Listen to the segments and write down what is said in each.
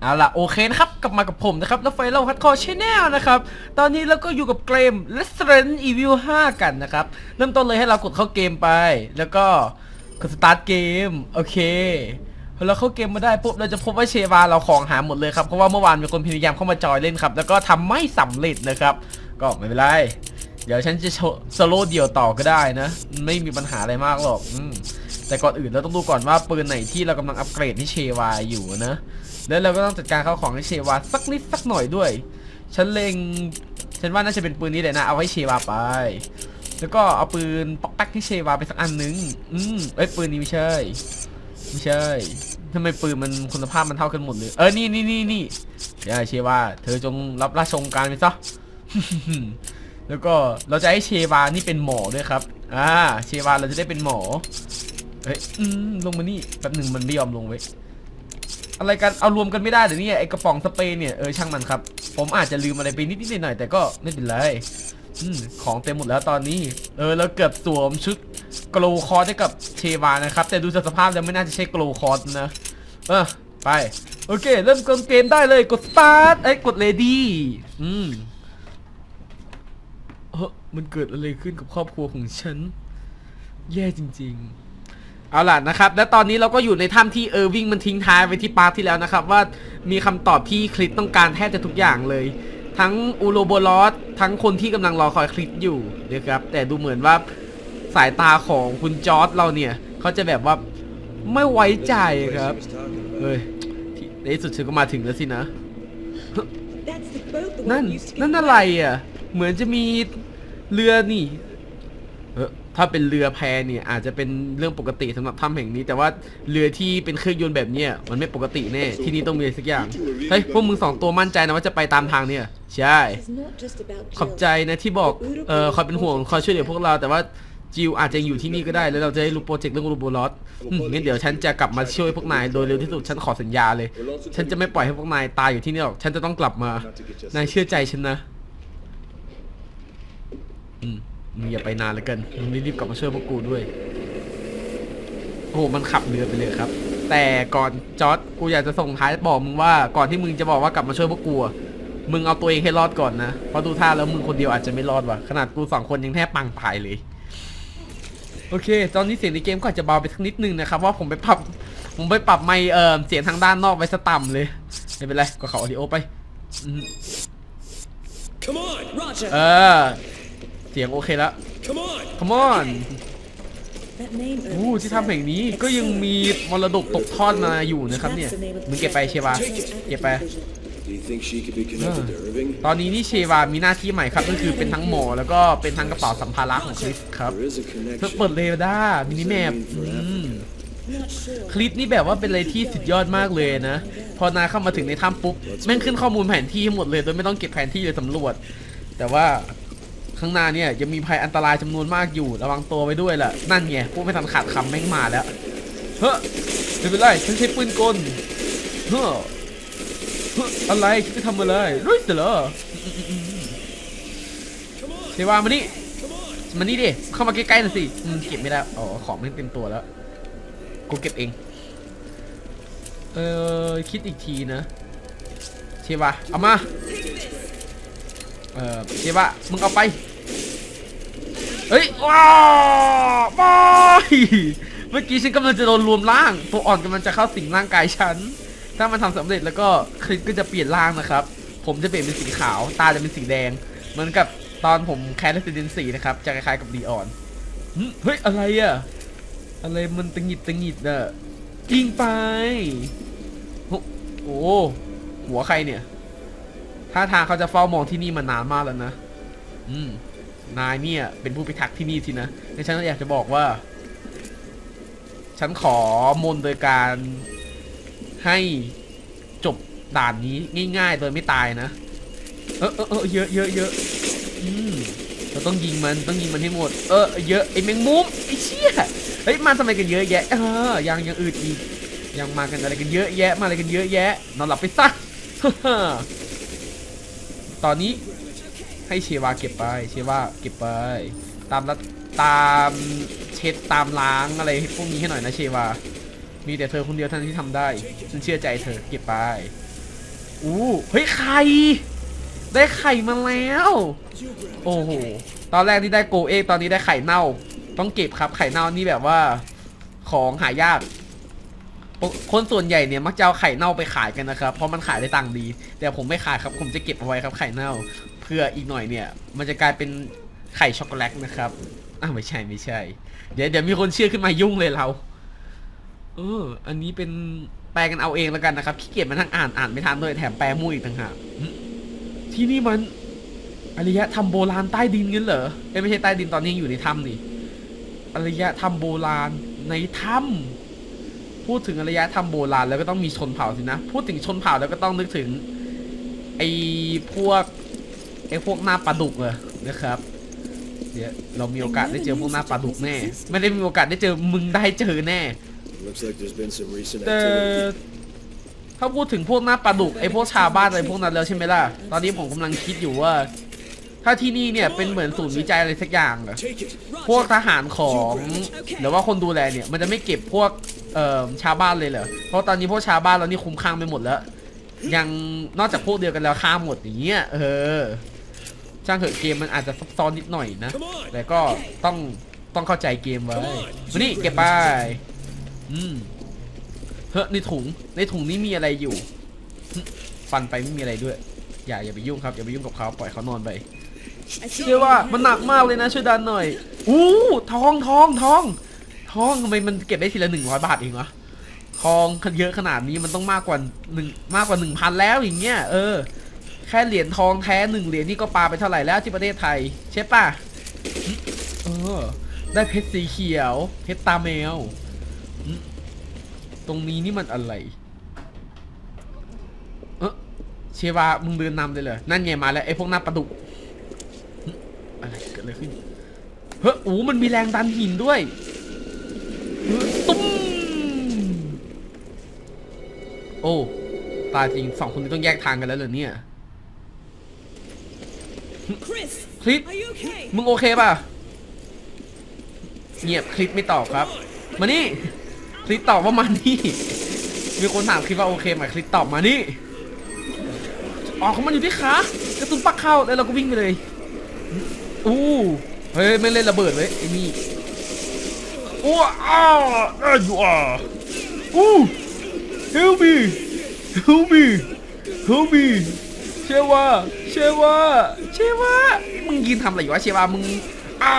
เอาล่ะโอเคนะครับ กลับมากับผมนะครับแล้วไฟเราฮัดคอร์ชแนลนะครับ ตอนนี้เราก็อยู่กับเกม Resident Evil 5 กันนะครับ เริ่มต้นเลยให้เรากดเข้าเกมไป แล้วก็กดสตาร์ทเกม โอเคพอเราเข้าเกมมาได้ปุ๊บเราจะพบว่าเชวาเราของหาหมดเลยครับ เพราะว่าเมื่อวานมีคนพยายามเข้ามาจอยเล่นครับ แล้วก็ทำไม่สำเร็จนะครับ ก็ไม่เป็นไร เดี๋ยวฉันจะโซโล่เดี่ยวต่อก็ได้นะ ไม่มีปัญหาอะไรมากหรอกอืแต่ก่อนอื่นเราต้องดูก่อนว่าปืนไหนที่เรากำลังอัปเกรดให้เชวาอยู่นะ แล้วเราก็ต้องจัดการเข้าของให้เชวาสักนิดสักหน่อยด้วย ฉันเลงฉันว่าน่าจะเป็นปืนนี้เลยนะ เอาไว้เชวาไป แล้วก็เอาปืนปอกแป๊กให้เชวาไปสักอันนึง อืมเอ้ยปืนนี้ไม่ใช่ ไม่ใช่ทำไมปืนมันคุณภาพมันเท่ากันหมดเลย เออ นี่นี่นี่นี่เดี๋ยวเชวา เธอจงรับราชองการไปซะ แล้วก็เราจะให้เชวานี่เป็นหมอด้วยครับ อ่า เชวาเราจะได้เป็นหมอ เฮ้ยลงมานี่แป๊บหนึ่งมันไม่ยอมลงไว้ย อะไรกัน เอารวมกันไม่ได้เดี๋ยวนี้ไอกระป๋องสเปรย์เนี่ย เออช่างมันครับ ผมอาจจะลืมอะไรไปนิดๆหน่อยแต่ก็ไม่เป็นไรอืมของเต็มหมดแล้วตอนนี้ เออ แล้วเกือบสวมชุดโกลคอร์สให้กับเชวานะครับ แต่ดูจากสภาพแล้วไม่น่าจะใช่โกลคอร์สนะ เออ ไป โอเค เริ่มกดเกมได้เลยกดสตาร์ทเอ้กดเลดี้อืมเออมันเกิดอะไรขึ้นกับครอบครัวของฉัน แย่จริง ๆ เอาล่ะนะครับ และตอนนี้เราก็อยู่ในถ้ำที่เออร์วิงมันทิ้งท้ายไว้ที่ปาร์ทที่แล้วนะครับ ว่ามีคำตอบที่คลิปต้องการแทบจะทุกอย่างเลย ทั้งอูโรโบลอสทั้งคนที่กำลังรอคอยคลิปอยู่นะครับ แต่ดูเหมือนว่าสายตาของคุณจอร์ดเราเนี่ยเขาจะแบบว่าไม่ไว้ใจครับเฮ้ยที่ในที่สุดฉันก็มาถึงแล้วสินะ นั่นนั่นอะไรอะ เหมือนจะมีเรือนี่เออ ถ้าเป็นเรือแพเนี่ยอาจจะเป็นเรื่องปกติสำหรับถ้ำแห่งนี้ แต่ว่าเรือที่เป็นเครื่องยนต์แบบเนี้ยมันไม่ปกติแน่ที่นี่ต้องมีอะไรสักอย่างเฮ้ยพวกมึงสองตัวมั่นใจนะว่าจะไปตามทางเนี่ยใช่ ขอบใจนะที่บอกเออคอยเป็นห่วงคอยช่วยเหลือพวกเราแต่ว่าจิวอาจจะอยู่ที่นี่ก็ได้แล้วเราจะได้รู้โปรเจกต์เรื่องรูโบลอสอืมงั้นเดี๋ยวฉันจะกลับมาช่วยพวกนายโดยเร็วที่สุดฉันขอสัญญาเลย ฉันจะไม่ปล่อยให้พวกนายตายอยู่ที่นี่หรอก ฉันจะต้องกลับมานายเชื่อใจฉันนะอื มมึงอย่าไปนานแล้วกันมึงรีบๆกลับมาช่วยพวกกูด้วย โอ้โหมันขับเรือไปเลยครับ แต่ก่อนจอร์ดกูอยากจะส่งท้ายบอกมึงว่าก่อนที่มึงจะบอกว่ากลับมาช่วยพวกกูอะมึงเอาตัวเองให้รอดก่อนนะเพราะดูท่าแล้วมึงคนเดียวอาจจะไม่รอดว่ะขนาดกูสองคนยังแทบปังตายเลย โอเค ตอนนี้เสียงในเกมก็อาจจะเบาไปสักนิดนึงนะครับว่าผมไปปรับผมไปปรับไมค์เอ่อเสียงทางด้านนอกไว้สต่ำเลยไม่เป็นไรก็เขาออดิโอไปอืม Come on! Roger! เออ เสียงโอเคแล้ว Come on! come on อู้ที่ทำแห่งนี้ก็ยังมีมรดกตกทอดมาอยู่นะครับเนี่ย มึงเก็บไปเชวา เก็บไป Do you think she could be connected to Irving? ตอนนี้นี่เชวามีหน้าที่ใหม่ครับ ก็คือเป็นทั้งหมอแล้วก็เป็นทั้งกระเป๋าสัมภาระของคริสครับ There is a เธอ connection. เปิดเรดาร์มินิแมปอืมคลิปนี้แบบว่าเป็นอะไรที่สุดยอดมากเลยนะ พอนายเข้ามาถึงในถ้ำปุ๊บ แม่งขึ้นข้อมูลแผนที่ให้หมดเลย โดยไม่ต้องเก็บแผนที่เลยสำรวจ แต่ว่า ข้างหน้าเนี่ยยังมีภัยอันตรายจำนวนมากอยู่ระวังตัวไว้ด้วยล่ะนั่นไงพวกไม่ทันขาดคำแม่งมาแล้วเฮ้ยไม่เป็นไรฉันใช้ปืนกลเฮ้ออะไรฉันจะทำอะไรรู้สึกเหรอเทวามานี่มานี่ดิเข้ามาใกล้ๆหน่อยสิเก็บไม่ได้อ๋อของไม่เต็มตัวแล้วกูเก็บเองเออคิดอีกทีนะเชวะเอามาเออเชวะมึงเอาไป เฮ้ยว้าวบายเมื่อกี้ฉันกำลังจะโดนรวมร่าง ตัวอ่อนกำลังจะเข้าสิงร่างกายฉัน ถ้ามันทำสำเร็จแล้วก็คลิปก็จะเปลี่ยนร่างนะครับ ผมจะเปลี่ยนเป็นสีขาว ตาจะเป็นสีแดง เหมือนกับตอนผมแคสเรสซิเดนซีนะครับ จะคล้ายๆกับดีออนเฮ้ย อะไรอะอะไรมันตึงหิดตึงหิดอะยิงไปโอ้โอ้หัวใครเนี่ย ท่าทางเขาจะเฝ้ามองที่นี่มานานมากแล้วนะ อืม นายเนี่ย เป็นผู้พิทักษ์ที่นี่สินะในฉันอยากจะบอกว่า ฉันขอมนโดยการให้จบด่านนี้ง่ายๆ โดยไม่ตายนะ เออเออเออเยอะเยอะเยอะอืมเราต้องยิงมันต้องยิงมันให้หมด เออเยอะไอ้แมงมุมไอ้เชี่ยเฮ้ยมาทำไมกันเยอะแยะเออยังยังอื่นอีกยังมากันอะไรกันเยอะแยะมาอะไรกันเยอะแยะนอนหลับไปซะตอนนี้ ให้เชวาเก็บไป เชวาเก็บไป ตามละตามเช็ดตามล้างอะไรพวกนี้ให้หน่อยนะเชวา มีแต่เธอคนเดียวเท่านั้นที่ทำได้ ฉันเชื่อใจเธอ เก็บไป อู้ เฮ้ย ไข่ ได้ไข่มาแล้ว โอ้โห ตอนแรกที่ได้โกเอกตอนนี้ได้ไข่เน่า ต้องเก็บครับ ไข่เน่านี่แบบว่า ของหายาก คนส่วนใหญ่เนี่ยมักจะเอาไข่เน่าไปขายกันนะครับ เพราะมันขายได้ตังค์ดี แต่ผมไม่ขายครับ ผมจะเก็บเอาไว้ครับไข่เน่า เพื่ออีกหน่อยเนี่ย มันจะกลายเป็นไข่ช็อกโกแลตนะครับอ้าวไม่ใช่ไม่ใช่ เดี๋ยวเดี๋ยวมีคนเชื่อขึ้นมายุ่งเลยเรา เออ อันนี้เป็นแปลกันเอาเองแล้วกันนะครับขี้เกียจมาทั้งอ่านอ่านไม่ทันด้วยแถมแปลมั่วอีกต่างหากที่นี่มันอารยธรรมโบราณใต้ดินเงั้นเหรอเอ้ยไม่ใช่ใต้ดินตอนนี้อยู่ในถ้ำนี่อารยธรรมโบราณในถ้ำพูดถึงอารยธรรมโบราณแล้วก็ต้องมีชนเผ่าสินะ พูดถึงชนเผ่าแล้วก็ต้องนึกถึงไอ้พวก ไอ้พวกหน้าปลาดุกเลยนะครับเดี๋ยวเรามีโอกาสได้เจอพวกหน้าปลาดุกแน่ไม่ได้มีโอกาสได้เจอมึงได้เจอแน่ Looks like there's been some recent แต่ activity. ถ้าพูดถึงพวกหน้าปลาดุกไอ้พวกชาวบ้านอะไรพวกนั้นแล้วใช่ไหมล่ะตอนนี้ผมกำลังคิดอยู่ว่า ถ้าที่นี่เนี่ยเป็นเหมือนศูนย์วิจัยอะไรสักอย่างเหรอ Take it. พวกทหารของหรือว่าคนดูแลเนี่ยมันจะไม่เก็บพวกเอ่อชาวบ้านเลยเหรอเพราะตอนนี้พวกชาวบ้านเรานี่คุ้มข้างไปหมดแล้วยังนอกจากพวกเดียวกันแล้วฆ่าหมดอย่างเงี้ยเออ ช่างเถอะเกมมันอาจจะซับซ้อนนิดหน่อยนะ Come on. แต่ก็ต้องต้องเข้าใจเกมไว้มานี่เก็บไปอืมเฮ้ยในถุง ในถุงนี้มีอะไรอยู่หึฟันไปไม่มีอะไรด้วย อย่าอย่าไปยุ่งครับ อย่าไปยุ่งกับเขาปล่อยเขานอนไปเชื่อว่ามันหนักมากเลยนะช่วยดันหน่อย อู้ทองทองทองทองทำไมมันเก็บได้ทีละหนึ่งร้อยบาทเองวะทองเยอะขนาดนี้มันต้องมากกว่าหนึ่งมากกว่าหนึ่งพันแล้วอย่างเงี้ยเออ แค่เหรียญทองแท้หนึ่งเหรียญนี่ก็ปาไปเท่าไหร่แล้วที่ประเทศไทย ใช่ป่ะเออ ได้เพชรสีเขียว เพชรตาแมว ตรงนี้นี่มันอะไร เออเชวามึงเดินนำเลยเหรอ นั่นไงมาแล้วไอ้พวกหน้าปลาดุกอะไรเกิดอะไรขึ้น เฮ้ยโอ้มันมีแรงดันหินด้วยตุ้มโอ้ ตายจริงสองคนนี้ต้องแยกทางกันแล้วเหรอเนี่ย คลิป are you okay? มึงโอเคป่ะ เงียบคลิปไม่ตอบครับ มานี่ คลิปตอบว่ามานี่ มีคนถามคลิปว่าโอเคไหมคลิปตอบมานี่อ๋อเขามันอยู่ที่ขากระตุ้นปักเข้าแล้วเราก็วิ่งไปเลยอู้เฮ้ยไม่เล่นระเบิดเว้ยไอ้นี่อ้วอ้าวอ้าวอยู่อะอู้ help me help me help me เชวาเชวาเชวามึงยืนทำอะไรอยู่วะเชวามึงอ้า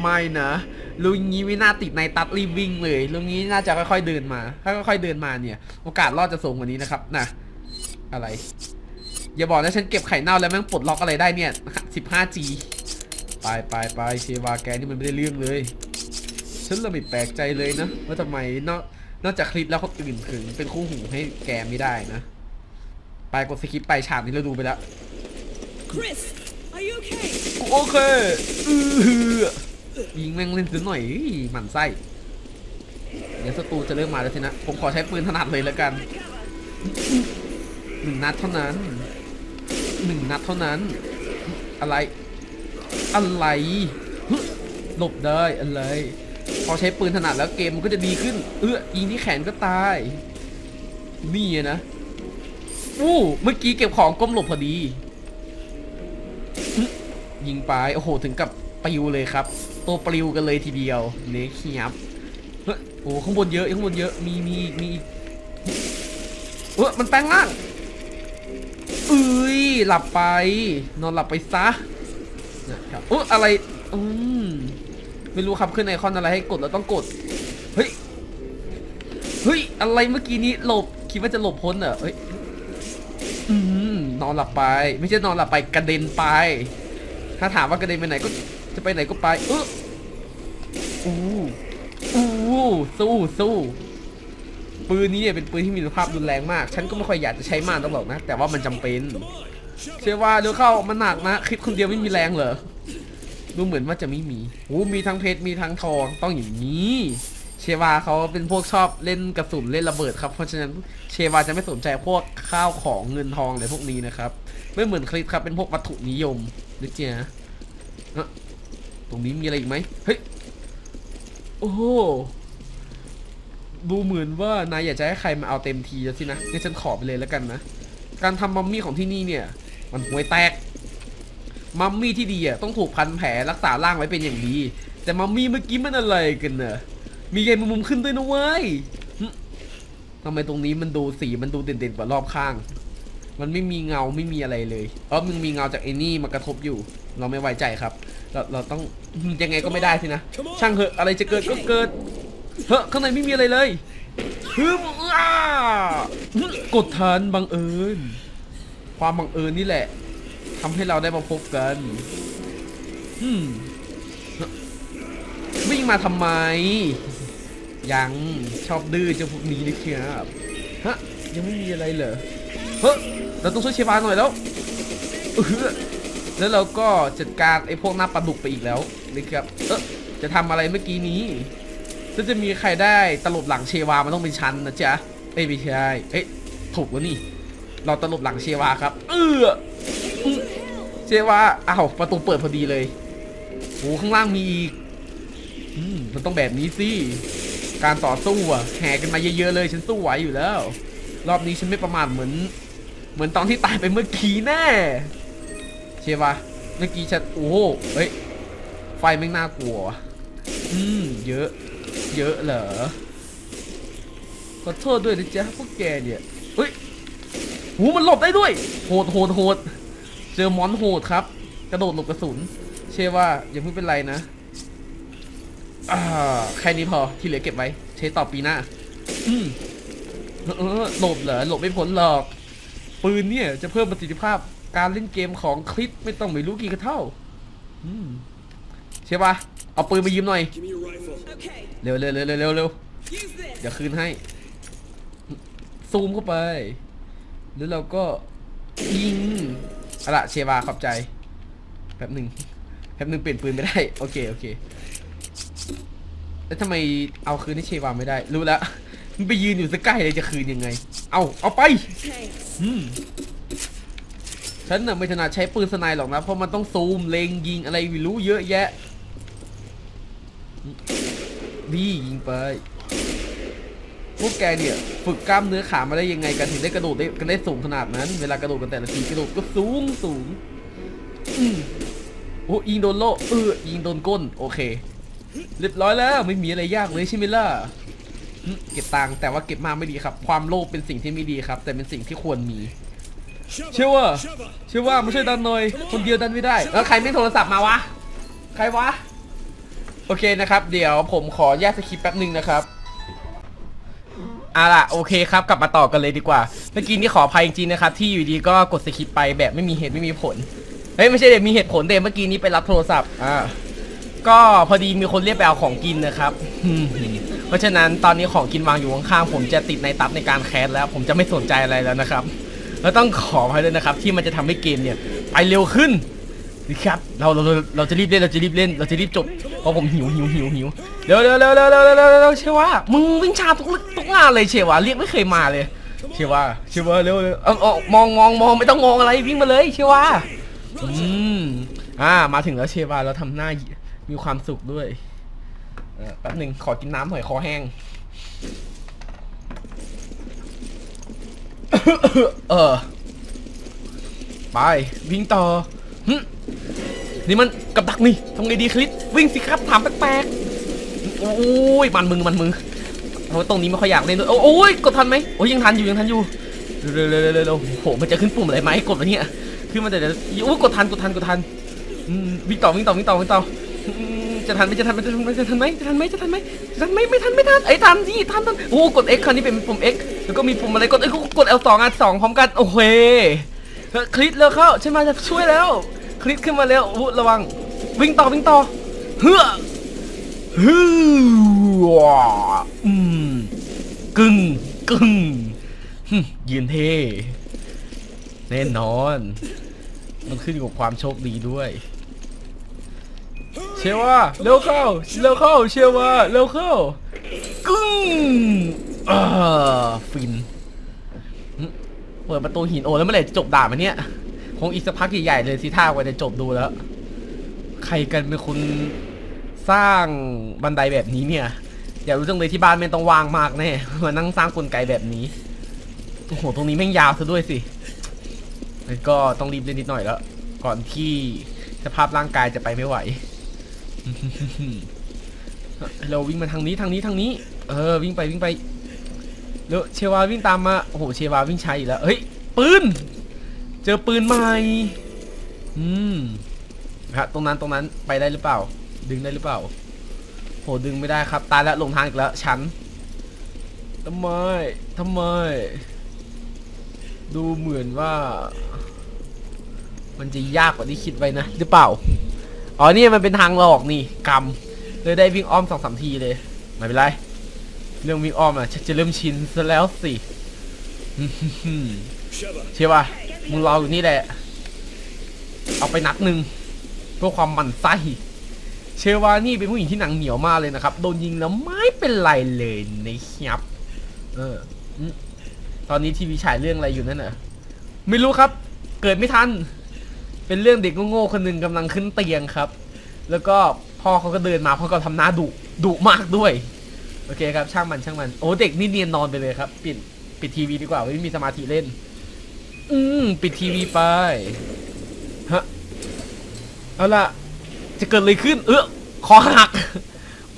ไม่นะลุงงี้ไม่น่าติดในตัดรีบวิ่งเลยลุงงี้น่าจะค่อยๆเดินมา ถ้าค่อยๆเดินมาเนี่ย โอกาสรอดจะสูงกว่านี้นะครับนะอะไร อย่าบอกนะฉันเก็บไข่เน่าแล้วแม่งปลดล็อกอะไรได้เนี่ย 15G ไปไปไปเชวาแกนี่มันไม่ได้เรื่องเลย ฉันเลยไม่แปลกใจเลยนะว่าทำไมนอกนอกจากคลิปแล้วคนอื่นถึงเป็นคู่หูให้แกไม่ได้นะ ไปกดสกิปไปฉากนี้เราดูไปแล้ว Chris, are you okay? โอเคอือยิงแม่งเล่นซะหน่อยอื้อหมั่นไส้เดี๋ยวศัตรูจะเริ่มมาแล้วสินะ ผมขอใช้ปืนถนัดเลยแล้วกันหนึ่งนัดเท่านั้นหนึ่งนัดเท่านั้น อะไร อะไรฮึหลบได้อะไร พอใช้ปืนถนัดแล้วเกมมันก็จะดีขึ้น เอื้อยิงที่แขนก็ตาย นี่อะนะ อู้เมื่อกี้เก็บของก้มหลบพอดี ยิงไปโอ้โห ถึงกับปลิวเลยครับ ตัวปลิวกันเลยทีเดียวเน็กเฮียบเฮ้โอ้ข้างบนเยอะข้างบนเยอะมีมีมีเออมันแปลงร่างเอ้ยหลับไป นอนหลับไปซะนะครับเอออะไรอืมไม่รู้ครับขึ้นไอคอนอะไรให้กดแล้วต้องกดเฮ้ยเฮ้ยอะไรเมื่อกี้นี้หลบคิดว่าจะหลบพ้นเหรอเฮ้ย อนหลับไป ไม่ใช่นอนหลับไปกระเด็นไป ถ้าถามว่ากระเด็นไปไหนก็จะไปไหนก็ไปเอออู้อู้สู้สู้ปืนนี้เนี่ยเป็นปืนที่มีคุณภาพรุนแรงมาก ฉันก็ไม่ค่อยอยากจะใช้มากต้องบอกนะ แต่ว่ามันจำเป็น เชื่อว่าเดี๋ยวเข้ามันหนักนะ คลิปคนเดียวไม่มีแรงเหรอ ดูเหมือนว่าจะไม่มีโอ้มีทั้งเพชร มีทั้งทอง ต้องอย่างนี้ เชวาเขาเป็นพวกชอบเล่นกระสุนเล่นระเบิดครับ เพราะฉะนั้นเชวาจะไม่สนใจพวกข้าวของเงินทองอะไรพวกนี้นะครับไม่เหมือนคลิปครับเป็นพวกวัตถุนิยมนึกเจียนะตรงนี้มีอะไรอีกไหมเฮ้ยโอ้โหดูเหมือนว่านายอยากจะให้ใครมาเอาเต็มทีแล้วสินะงั้นฉันขอไปเลยแล้วกันนะ การทำมัมมี่ของที่นี่เนี่ย มันห่วยแตก มัมมี่ที่ดีอะต้องถูกพันแผลรักษาร่างไว้เป็นอย่างดี แต่มัมมี่เมื่อกี้มันอะไรกันเนอะ มีใยมุมขึ้นด้วยนะเว้ยทำไมตรงนี้มันดูสีมันดูเด่นๆกว่ารอบข้าง มันไม่มีเงาไม่มีอะไรเลยเออมึงมีเงาจากไอ้นี่มากระทบอยู่ เราไม่ไว้ใจครับ เราเราต้องยังไงก็ไม่ได้สินะ ช่างเถอะอะไรจะเกิดก็เกิดเฮ้ยข้างในไม่มีอะไรเลยฮึมอ้ากดทันบังเอิญ ความบังเอิญนี่แหละทำให้เราได้มาพบกันอืมวิ่งมาทำไม ยังชอบดื้อเจ้าพวกนี้นะครับฮะยังไม่มีอะไรเหรอเฮ้ยเราต้องช่วยเชฟาหน่อยแล้วแล้วเราก็จัดการไอ้พวกหน้าปลาดุกไปอีกแล้วนะครับเออจะทำอะไรเมื่อกี้นี้ถ้าจะมีใครได้ตลบหลังเชวามันต้องเป็นชั้นนะจ๊ะเอ้ยไม่ใช่เอ้ยถูกแล้วนี่ เราตลบหลังเชวาครับ เอออื้อเชวาอ้าวประตูเปิดพอดีเลยโอ้ข้างล่างมีอีกอมมันต้องแบบนี้สิ การต่อสู้อะแห่กันมาเยอะๆเลยฉันสู้ไหวอยู่แล้ว รอบนี้ฉันไม่ประมาทเหมือน เหมือนตอนที่ตายไปเมื่อกี้แน่เชวาเมื่อกี้ฉันโอ้โหเฮ้ยไฟแม่งน่ากลัวอืมเยอะ เยอะเหรอขอโทษด้วยนะจ๊ะพวกแกเนี่ยเฮ้ยหูมันหลบได้ด้วย โหดโหดโหดเจอมอนโหดครับ กระโดดหลบกระสุน เชื่อว่าอย่าเพิ่งเป็นไรนะ แค่นี้พอที่เหลือเก็บไว้ ใช้ต่อปีหน้าหลบเหรอหลบไม่พ้นหรอก ปืนเนี่ย จะเพิ่มประสิทธิภาพการเล่นเกมของคลิปไม่ต้องไม่รู้กี่กระเท่าใช่ปะเอาปืนมายืมหน่อย เร็วเร็วเร็วเร็วเร็วเดี๋ยวคืนให้ ซูมเข้าไป แล้วเราก็ยิงอาละเชวาขอบใจแป๊บหนึ่งแป๊บหนึ่งเปลี่ยนปืนไม่ได้ โอเค โอเค แล้วทำไมเอาคืนให้เชวาไม่ได้ รู้แล้ว มันไปยืนอยู่สักใกล้เลยจะคืนยังไง เอาเอาไป Thanks. อืมฉันน่ะไม่ถนัดใช้ปืนสไนด์หรอกนะ เพราะมันต้องซูมเล็งยิงอะไรไม่รู้เยอะแยะดียิงไปพวกแกเนี่ยฝึกกล้ามเนื้อขามาได้ยังไงกันถึงได้กระโดดได้กันได้สูงขนาดนั้น เวลากระโดดกันแต่ละทีกระโดดก็สูงสูงอืมโอ้ยิงโดนโล่เออยิงโดนก้น โอเค เรียบร้อยแล้วไม่มีอะไรยากเลยใช่ไหมล่ะเก็บตังค์แต่ว่าเก็บมาไม่ดีครับ ความโลภเป็นสิ่งที่ไม่ดีครับ แต่เป็นสิ่งที่ควรมี เชื่อว่าเชื่อว่าไมาช่ดันหน่อย คนเดียวดันไม่ได้ แล้วใครไม่โทรศัพท์มาวะ ใครวะ โอเคนะครับ เดี๋ยวผมขอแยกสคริปต์แป๊บหนึ่งนะครับอาล่ะโอเคครับกลับมาต่อกันเลยดีกว่า เมื่อกี้นี่ขออภัยจริงๆนะครับ ที่อยู่ดีก็กดสคริปต์ไปแบบไม่มีเหตุไม่มีผลเฮ้ยไม่ใช่เดี๋ยวมีเหตุผลเดี๋ยวเมื่อกี้นี้ไปรับโทรศัพท์อ่า ก็พอดีมีคนเรียกไปเอาของกินนะครับอืมเพราะฉะนั้นตอนนี้ของกินวางอยู่ข้างๆผมจะติดในตับในการแคสแล้ว ผมจะไม่สนใจอะไรแล้วนะครับ แล้วต้องขออภัยด้วยนะครับ ที่มันจะทำให้เกมเนี่ยไปเร็วขึ้นนะครับเราเราเราเราจะรีบเล่นเราจะรีบเล่น เราจะรีบจบเพราะผมหิวหิวหิวหิวเร็วเร็วเร็วเร็วเร็วเร็วเร็วเร็วเชื่อว่ามึงวิ่งช้าทุกทุกงานเลยเชื่อว่าเรียกไม่เคยมาเลย เชื่อว่าเชื่อว่าเร็วเร็วเอาเอมองมองมองไม่ต้องมองอะไรวิ่งมาเลย เชื่อว่าอืมอ่ามาถึงแล้วเชื่อว่าเราทำหน้า มีความสุขด้วยแป๊บหนึ่งขอกินน้ำหน่อยคอแห้ง เออ ไปวิ่งต่อนี่มันกับดักนี่ทำไงดีคลิปวิ่งสิครับถามแปลกๆโอ้ยมันมึงมันมึงเพราะว่าตรงนี้ไม่ค่อยอยากเล่นด้วยโอ้ยกดทันไหมโอ้ยยังทันอยู่ยังทันอยู่เร็วเร็วเร็วเร็วเร็วโอ้โหมันจะขึ้นปุ่มอะไรไหมกดวะเนี่ยขึ้นมาแต่เดี๋ยวโอ้ยกดทันกดทันกดทันวิ่งต่อวิ่งต่อวิ่งต่อวิ่งต่อ จะทันไหมจะทันไหมจะทันไหมจะทันไหมจะทันไหมจะทันไหมจะทันไหมไม่ทันไม่ทันไอ้ทันสิทันทันโอ้กด X คราวนี้เป็นปุ่ม X แล้วก็มีปุ่มอะไรกดเอ้ยกด L2 อะสองพร้อมกันโอเคเฮคลิกเร็วเข้าฉันมาจะช่วยแล้ว คลิกขึ้นมาแล้วอู้ระวัง วิ่งต่อวิ่งต่อเฮ้อฮืออืมกึ่งกึ่งยืนเท่แน่นอน มันขึ้นอยู่กับความโชคดีด้วย เชว่าเร็วเข้าเร็วเข้าเชว่าเร็วเข้ากึ่งอ่าฟินเปิดประตูหินโอ้แล้วเมื่อไหร่จะจบด่ามันเนี่ยคงอีกสักพักใหญ่ๆเลยสิท่ากว่าจะจบดูแล้ว ใครกันเป็นคนสร้างบันไดแบบนี้เนี่ยอยากรู้จังเลยที่บ้านแม่ต้องวางมากแน่มานั่งสร้างกลไกแบบนี้โอ้โหตรงนี้แม่งยาวซะด้วยสิก็ต้องรีบเล่นนิดหน่อยแล้ว ก่อนที่สภาพร่างกายจะไปไม่ไหว เราวิ่งมาทางนี้ทางนี้ทางนี้ เออ วิ่งไปวิ่งไปแล้วเชวาวิ่งตามมา โอ้โห เชวาวิ่งช้าอีกแล้ว เฮ้ย ปืน เจอปืนใหม่ อืมครับตรงนั้นตรงนั้นไปได้หรือเปล่า ดึงได้หรือเปล่า โห ดึงไม่ได้ครับ ตายแล้วลงทางอีกแล้ว ฉันทำไมทำไม ดูเหมือนว่า มันจะยากกว่าที่คิดไว้นะ หรือเปล่า อ๋อนี่มันเป็นทางหลอกนี่กรรมเลยได้วิ่งอ้อมสองสามทีเลย ไม่เป็นไร เรื่องวิ่งอ้อมอะชักจะเริ่มชินซะแล้วสิเชื่อป่ะมึงรออยู่นี่แหละ เอาไปนัดหนึ่งเพื่อความมันไส้เชวานี่เป็นผู้หญิงที่หนังเหนียวมากเลยนะครับ โดนยิงแล้วไม่เป็นไรเลยนะครับ เออ ตอนนี้ทีวีฉายเรื่องอะไรอยู่นั่นน่ะ ไม่รู้ครับ เกิดไม่ทัน เป็นเรื่องเด็กโง่ๆคนหนึ่งกำลังขึ้นเตียงครับ แล้วก็พ่อเขาก็เดินมาพ่อก็ทำหน้าดุดุมากด้วย โอเคครับ ช่างมันช่างมันโอ้เด็กนี่เนียนนอนไปเลยครับ ปิดปิดทีวีดีกว่าไม่มีสมาธิเล่น อืมปิดทีวีไปฮะเอาล่ะ จะเกิดอะไรขึ้น เออคอหัก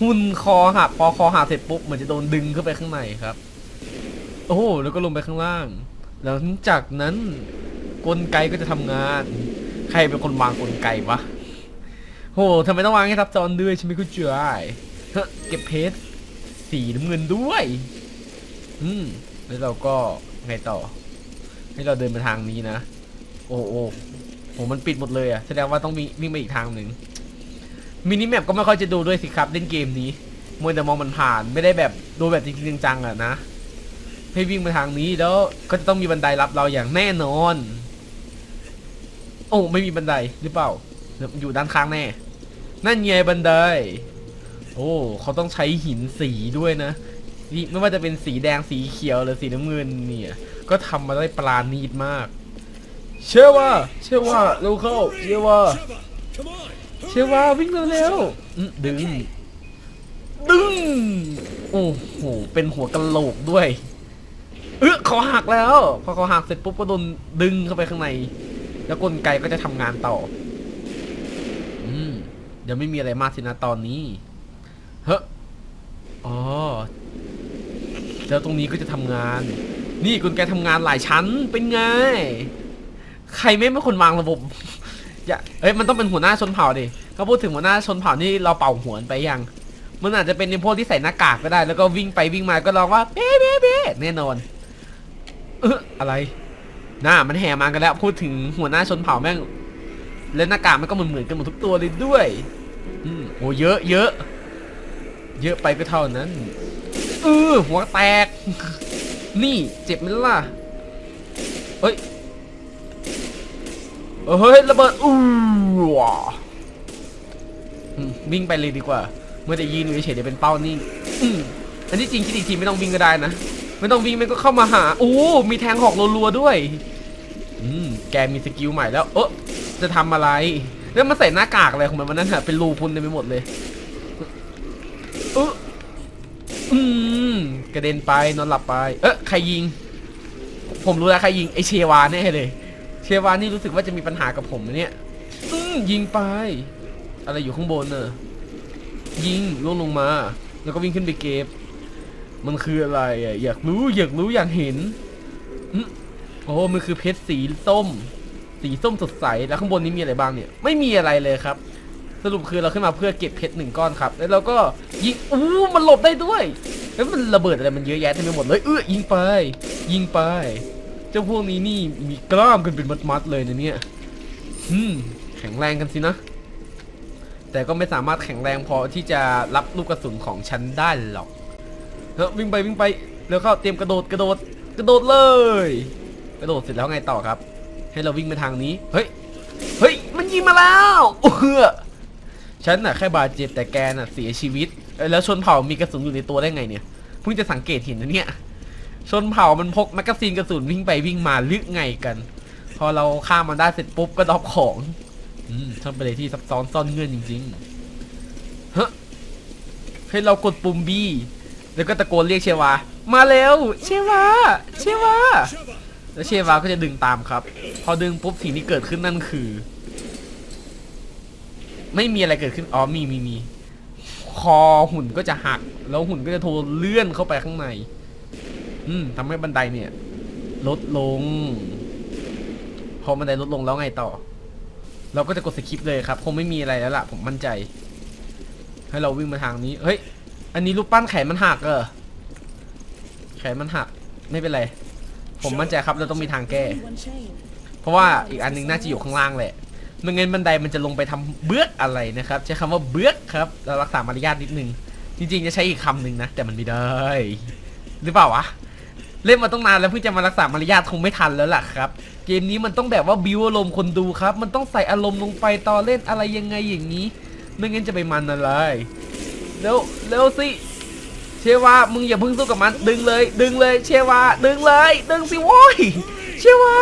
หุ่นคอหักพอคอหักเสร็จปุ๊บเหมือนจะโดนดึงเข้าไปข้างในครับ โอ้แล้วก็ลงไปข้างล่าง หลังจากนั้นกลไกก็จะทำงาน ใครเป็นคนวางกลไกวะโหทำไมต้องวางให้ซับซ้อนด้วยฉันไม่เข้าใจเฮ้เก็บเพชรสีน้ำเงินด้วย อืม แล้วเราก็ไงต่อ ให้เราเดินไปทางนี้นะ โอ้โอ้โห มันปิดหมดเลยอะแสดงว่าต้องมีวิ่งไปอีกทางหนึ่ง มินิแมปก็ไม่ค่อยจะดูด้วยสิครับ เล่นเกมนี้มัวแต่มองมันผ่าน ไม่ได้แบบดูแบบจริงจังๆอะนะ ให้วิ่งไปทางนี้แล้วก็จะต้องมีบันไดรับเราอย่างแน่นอน โอ้ไม่มีบันไดหรือเปล่า อยู่ด้านข้างแน่ นั่นไงบันได โอ้เขาต้องใช้หินสีด้วยนะไม่ว่าจะเป็นสีแดงสีเขียวหรือสีน้ำเงินเนี่ย ก็ทำมาได้ปราณีตมาก เชื่อว่า เชื่อว่าเร็วเข้าเชื่อว่า เชื่อว่าวิ่งเร็วๆดึง ดึง โอ้โห เป็นหัวกะโหลกด้วย เออคอหักแล้ว พอคอหักเสร็จปุ๊บก็โดนดึงเข้าไปข้างใน แล้วกลไกก็จะทำงานต่อ อืมเดี๋ยวไม่มีอะไรมากสินะตอนนี้ เฮ้ออ๋อแล้วตรงนี้ก็จะทำงาน นี่กลไกทำงานหลายชั้นเป็นไง ใครไม่เป็นคนวางระบบอย่าเอ้ยมันต้องเป็นหัวหน้าชนเผ่าดิเขาพูดถึงหัวหน้าชนเผ่านี่เราเป่าหัวนไปยัง มันอาจจะเป็นในพวกที่ใส่หน้ากากก็ได้ แล้วก็วิ่งไปวิ่งมาก็ร้องว่าเบ๊เบ๊เบ๊แน่นอน เอออะไร น่ามันแห่มากันแล้วพูดถึงหัวหน้าชนเผ่าแม่งแล้วหน้ากากมันก็เหมือนเหมือนกันหมดทุกตัวเลยด้วยอืมโอ้เยอะเยอะ เยอะไปก็เท่านั้นเออหัวแตก นี่เจ็บไหมล่ะเฮ้ยเฮ้ยระเบิดอู้ว่ะวิ่งไปเลยดีกว่า เมื่อจะยืนเฉยเดี๋ยวเป็นเป้านิ่งอันที่จริงคิดอีกทีไม่ต้องวิ่งก็ได้นะ ไม่ต้องวิ่งมันก็เข้ามาหาโอ้มีแทงหอกรัวๆด้วย อืมแกมีสกิลใหม่แล้ว เออจะทำอะไร แล้วมาใส่หน้ากากอะไรของมันวันนั้นฮะเป็นรูพุนเต็มไปหมดเลยเอออืมกระเด็นไปนอนหลับไป เอ๊ะใครยิง ผมรู้แล้วใครยิงไอเชวาแน่เลย เชวานี่รู้สึกว่าจะมีปัญหากับผมเนี่ย อืมยิงไป อะไรอยู่ข้างบนเน่ะยิงล่วงลงมา แล้วก็วิ่งขึ้นไปเก็บ มันคืออะไรอะอยากรู้อยากรู้อยากเห็นอืมโอ้มันคือเพชรสีส้ม สีส้มสดใสแล้วข้างบนนี้มีอะไรบ้างเนี่ย ไม่มีอะไรเลยครับ สรุปคือเราขึ้นมาเพื่อเก็บเพชรหนึ่งก้อนครับ แล้วเราก็ยิงอู้มันหลบได้ด้วยแล้วมันระเบิดอะไรมันเยอะแยะเต็มไปหมดเลยเออยิงไป ยิงไป เจ้าพวกนี้นี่มีกล้ามกันเป็นมัดๆเลยนะเนี่ยอืมแข็งแรงกันสินะแต่ก็ไม่สามารถแข็งแรงพอที่จะรับลูกกระสุนของฉันได้หรอก เฮ้วิ่งไปวิ่งไปแล้วเข้าเตรียมกระโดดกระโดดกระโดดเลย กระโดดเสร็จแล้วไงต่อครับ ให้เราวิ่งไปทางนี้ เฮ้ย เฮ้ย มันยิงมาแล้วเออฉันน่ะแค่บาดเจ็บแต่แกน่ะเสียชีวิต แล้วชนเผ่ามีกระสุนอยู่ในตัวได้ไงเนี่ย เพิ่งจะสังเกตเห็นนะเนี่ย ชนเผ่ามันพกแมกกาซีนกระสุนวิ่งไปวิ่งมาลึกไงกัน พอเราฆ่ามันได้เสร็จปุ๊บก็ดรอปของ อืมช่างเป็นอะไรที่ซับซ้อนซ่อนเงื่อนจริงๆ เฮ้ยให้เรากดปุ่ม B แล้วก็ตะโกนเรียกเชวา มาเร็วเชวาเชวาแล้วเชวาก็จะดึงตามครับ พอดึงปุ๊บสิ่งที่เกิดขึ้นนั่นคือ ไม่มีอะไรเกิดขึ้นอ๋อมีมีมีคอหุ่นก็จะหัก แล้วหุ่นก็จะโทรเลื่อนเข้าไปข้างใน อืมทำให้บันไดเนี่ย ลดลง พอบันไดลดลงแล้วไงต่อ เราก็จะกดสคิปเลยครับ คงไม่มีอะไรแล้วล่ะ ผมมั่นใจ ให้เราวิ่งมาทางนี้ เฮ้ย อันนี้รูปปั้นแขนมันหักเออแขนมันหักไม่เป็นไร ผมมั่นใจครับเราต้องมีทางแก้ เพราะว่าอีกอันหนึงน่าจะอยู่ข้างล่างแหละไม่งั้นบันไดมันจะลงไปทำเบื้อกอะไรนะครับ ใช้คำว่าเบื้อกครับเรารักษามารยาทนิดนึง จริงๆจะใช้อีกคำหนึ่งนะ แต่มันไม่ได้ หรือเปล่าวะเล่นมาต้องนานแล้วเพิ่งจะมารักษามารยาทคงไม่ทันแล้วล่ะครับ เกมนี้มันต้องแบบว่าบิวอารมณ์คนดูครับ มันต้องใส่อารมณ์ลงไปตอนเล่นอะไรยังไงอย่างนี้ ไม่งั้นจะไปมันอะไร เร็วเร็วสิ เชวามึงอย่าพิ่งสู้กับมัน ดึงเลย ดึงเลย เชวาดึงเลย ดึงสิโว้ย เชวา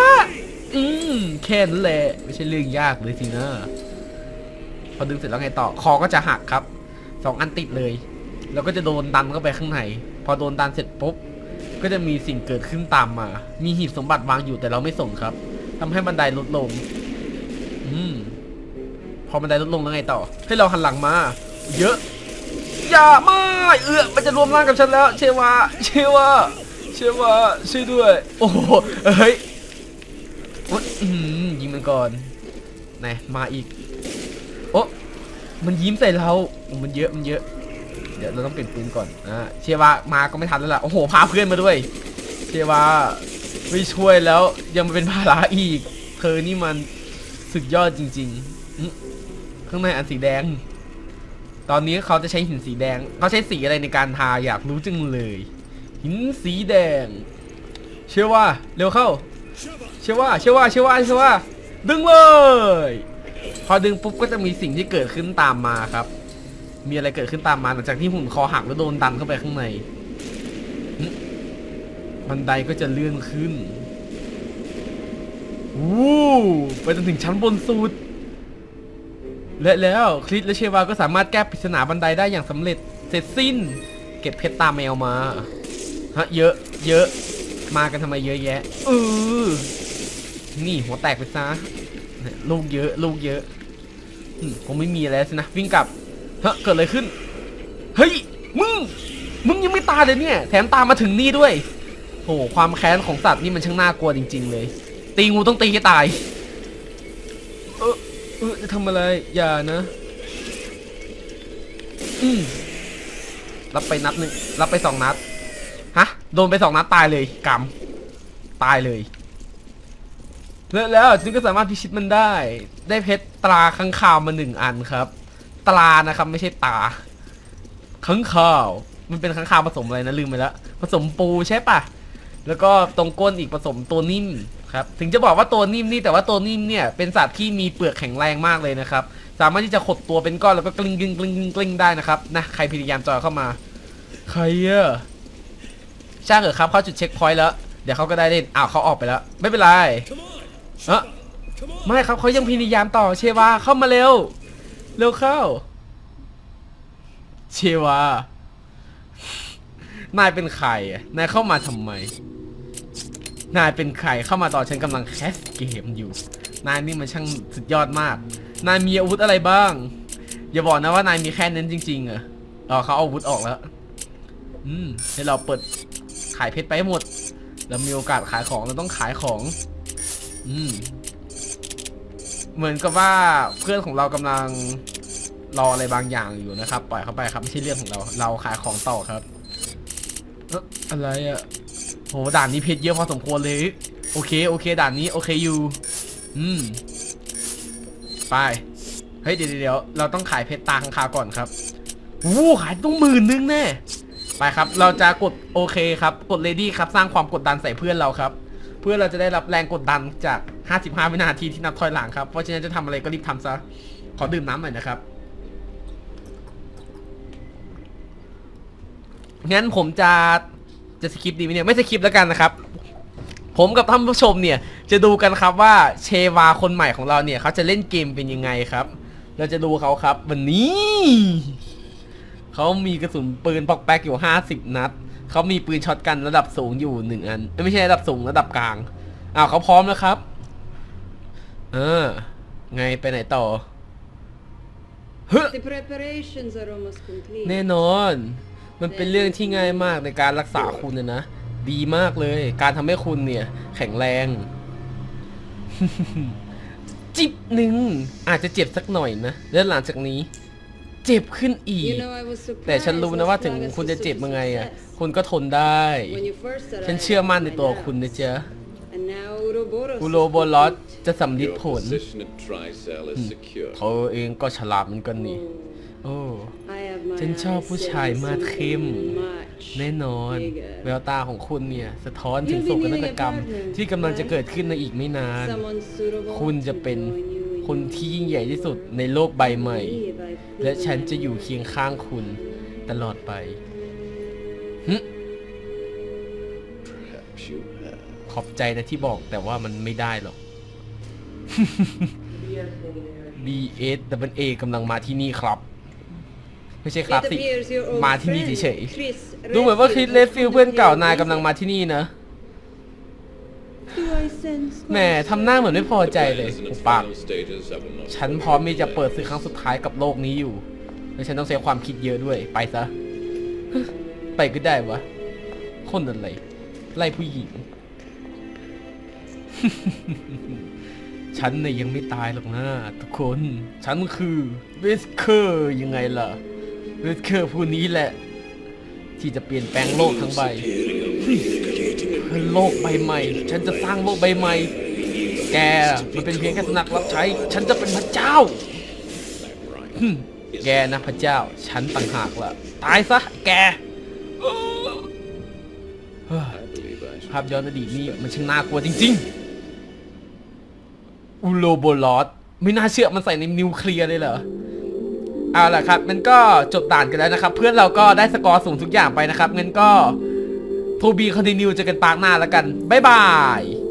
อืมแค่นั้นแหละไม่ใช่เรื่องยากเลยสินะพอดึงเสร็จแล้วไงต่อ คอก็จะหักครับ สองอันติดเลย แล้วก็จะโดนดันเข้าไปข้างใน พอโดนดันเสร็จปุ๊บ ก็จะมีสิ่งเกิดขึ้นตามมา มีหีบสมบัติวางอยู่แต่เราไม่ส่งครับทำให้บันไดลดลง อืม พอบันไดลดลงแล้วไงต่อ ให้เราหันหลังมา เยอะ อย่าไม่เอื้อมันจะรวมร่างกับฉันแล้ว เชวาเชวาเชวาช่วยด้วย โอ้โหเฮ้ยยิงมันก่อนไหนมาอีก โอ้มันยิ้มใส่เรา มันเยอะมันเยอะ เดี๋ยวเราต้องเปลี่ยนปืนก่อนอ่าเชวามาก็ไม่ทันแล้วล่ะ โอ้โห พาเพื่อนมาด้วย เชวาไม่ช่วยแล้วยังมาเป็นภาระอีก เธอนี่มันสุดยอดจริง ๆ ข้างในอันสีแดง ตอนนี้เขาจะใช้หินสีแดงเขาใช้สีอะไรในการทาอยากรู้จังเลย หินสีแดง เชื่อว่าเร็วเข้า เชื่อว่าเชื่อว่าเชื่อว่าเชื่อว่า ดึงเลยพอดึงปุ๊บก็จะมีสิ่งที่เกิดขึ้นตามมาครับ มีอะไรเกิดขึ้นตามมาหลังจากที่หุ่นคอหักแล้วโดนดันเข้าไปข้างในบันไดก็จะเลื่อนขึ้นวู้ไปจนถึงชั้นบนสุด และแล้วคลิสและเชวาก็สามารถแก้ปริศนาบันไดได้อย่างสำเร็จเสร็จสิ้น เก็บเพชรตาแมวมาฮะเยอะ เยอะ มากันทำไมเยอะแยะเออนี่หัวแตกไปซะลูกเยอะ ลูกเยอะอืมคงไม่มีแล้วสินะวิ่งกลับฮ้ยเกิดอะไรขึ้น เฮ้ยมึงมึงยังไม่ตายเลยเนี่ย แถมตามมาถึงนี่ด้วยโหความแค้นของสัตว์นี่มันช่างน่ากลัวจริง ๆ เลย ตีงูต้องตีให้ตาย เออจะทำอะไร อย่านะ อืมรับไปนัดหนึ่งรับไปสองนัด ฮะ โดนไปสองนัดตายเลยกำตายเลยแล้วแล้วฉันก็สามารถพิชิตมันได้ ได้เพชรตราข้างข่าวมาหนึ่งอันครับ ตรานะครับ ไม่ใช่ตาข้างข่าว มันเป็นข้างข่าวผสมอะไรนะลืมไปแล้วผสมปูใช่ปะแล้วก็ตรงก้นอีกผสมตัวนิ่ม ครับถึงจะบอกว่าตัวนิ่มนี่แต่ว่าตัวนิ่มเนี่ยเป็นสัตว์ที่มีเปลือกแข็งแรงมากเลยนะครับสามารถที่จะขดตัวเป็นก้อนแล้วก็กลิ้งกลิ้งกลิ้งกลิ้งกลิ้งได้นะครับนะใครพยายามจอยเข้ามา ใครอะช่างเถอะครับเข้าจุดเช็คพอยต์แล้ว เดี๋ยวเขาก็ได้เล่นอ้าวเขาออกไปแล้ว ไม่เป็นไร Come on. เอะ Come on. ไม่ครับเขายังพยายามต่อเชวาเข้ามาเร็ว เร็วเข้า เชวานายเป็นใครอะนายเข้ามาทำไม นายเป็นใครเข้ามาตอนฉันกำลังแคสเกมอยู่ นายนี่มันช่างสุดยอดมาก นายมีอาวุธอะไรบ้าง อย่าบอกนะว่านายมีแค่นั้นจริงๆเหรออ๋อเขาเอาอาวุธออกแล้ว อืมให้เราเปิดขายเพชรไปหหมดเรามีโอกาสขายของเราต้องขายของ อืม เหมือนกับว่าเพื่อนของเรากำลังรออะไรบางอย่างอยู่นะครับ ปล่อยเขาไปครับไม่ใช่เรื่องของเรา เราขายของต่อครับอะอะไรอะ่ะ โหด่านนี้เพชรเยอะพอสมควรเลย โอเคโอเคด่านนี้โอเคอยู่อืมไปเฮ้ยเดี๋ยวเดี๋ยวเราต้องขายเพชรตาข้างคาก่อนครับวู้ขายต้องหมื่นนึงแน่ไปครับ เราจะกดโอเคครับ กดเลดี้ครับสร้างความกดดันใส่เพื่อนเราครับ เพื่อเราจะได้รับแรงกดดันจาก 55 วินาทีที่นับถอยหลังครับ เพราะฉะนั้นจะทำอะไรก็รีบทำซะ ขอดื่มน้ำหน่อยนะครับงั้นผมจะ จะสคริปต์ดีไหมเนี่ยไม่สคริปต์แล้วกันนะครับ ผมกับท่านผู้ชมเนี่ย จะดูกันครับว่าเชวาคนใหม่ของเราเนี่ยเขาจะเล่นเกมเป็นยังไงครับ เราจะดูเขาครับ วันนี้เขามีกระสุนปืนปอกแป๊กอยู่ห้าสิบนัดเขามีปืนช็อตกันระดับสูงอยู่หนึ่งอันเอ้ยไม่ใช่ระดับสูงระดับกลางอ้าวเขาพร้อมแล้วครับเออไงไปไหนต่อเฮ้ย The preparations are almost complete. แน่นอน มันเป็นเรื่องที่ง่ายมากในการรักษาคุณนะนะดีมากเลย การทำให้คุณเนี่ย แข็งแรง จิบหนึ่งอาจจะเจ็บสักหน่อยนะแล้วหลังจากนี้ เจ็บขึ้นอีก You know, I was surprised แต่ฉันรู้นะว่าถึง Las Plagas คุณจะ was เจ็บ such a ยังไงอะ success. คุณก็ทนได้ When you first ฉัน arrived, เชื่อมั่นใน I ตัว doubt. คุณนะจ๊ะ And now Uroboros อุ is โรโบลอส complete. จะสำลิด Your ผล position at Tricell is secure. เขาเองก็ฉลาดเหมือนกันนี่ โอ้ I have my ฉันชอบ eyes ผู้ set ชาย on มาดเข้ม something much แน่นอน bigger. แววตาของคุณเนี่ย สะท้อนถึง You'll โศ be กนาฏ needing a กรรม partner, ที่กำลังจะ right? เกิดขึ้นในอีกไม่นาน Someone suitable คุณจะ to เป็น join you in คน your ที่ยิ่งใหญ่ที่สุดในโลกใบใหม่ believe I've และ proven ฉันจะ my อยู่ point. เคียงข้างคุณตลอดไปหึ Perhaps you have. ขอบใจนะที่บอกแต่ว่ามันไม่ได้หรอก B S W A กำลังมาที่นี่ครับ ไม่ใช่ครับ It สิ appears your old มาที่นี่ friend, เฉย Chris ๆดูเหมือนว่าคริส Redfield เลดฟิล has เพื่อนเก่า come นาย here กำลังมาที่นี่นะ Do I sense แหมทำหน้าเหมือนไม่พอ The ใจเลย plan is in อุ its ปาก final stages of an ฉันพร้อมที่จะเปิดศึกครั้งสุดท้ายกับโลกนี้อยู่ และฉันต้องใช้ความคิดเยอะด้วย ไปซะ ไปก็ได้วะ คนอะไร ไล่ผู้หญิง ฉันเนี่ยยังไม่ตายหรอกนะทุกคน ฉันคือเวสเคอร์ยังไงล่ะ เวสเคอร์ผู้นี้แหละ ที่จะเปลี่ยนแปลงโลกทั้งใบเพื่อโลกใบใหม่ ฉันจะสร้างโลกใบใหม่ แกมันเป็นเพียงแค่สนัขรับใช้ ฉันจะเป็นพระเจ้าหึแกนะพระเจ้า ฉันต่างหากล่ะตายซะ แกภาพย้อนอดีตนี่มันช่างน่ากลัวจริง ๆ อุโลโบลอสไม่น่าเชื่อมันใส่ในนิวเคลียร์เลยเหรอ เอาล่ะครับมันก็จบด่านกันแล้วนะครับ เพื่อนเราก็ได้สกอร์สูงทุกอย่างไปนะครับงั้นก็ทูบีคอนติเนียเจอกันปากหน้าแล้วกันบ๊ายบาย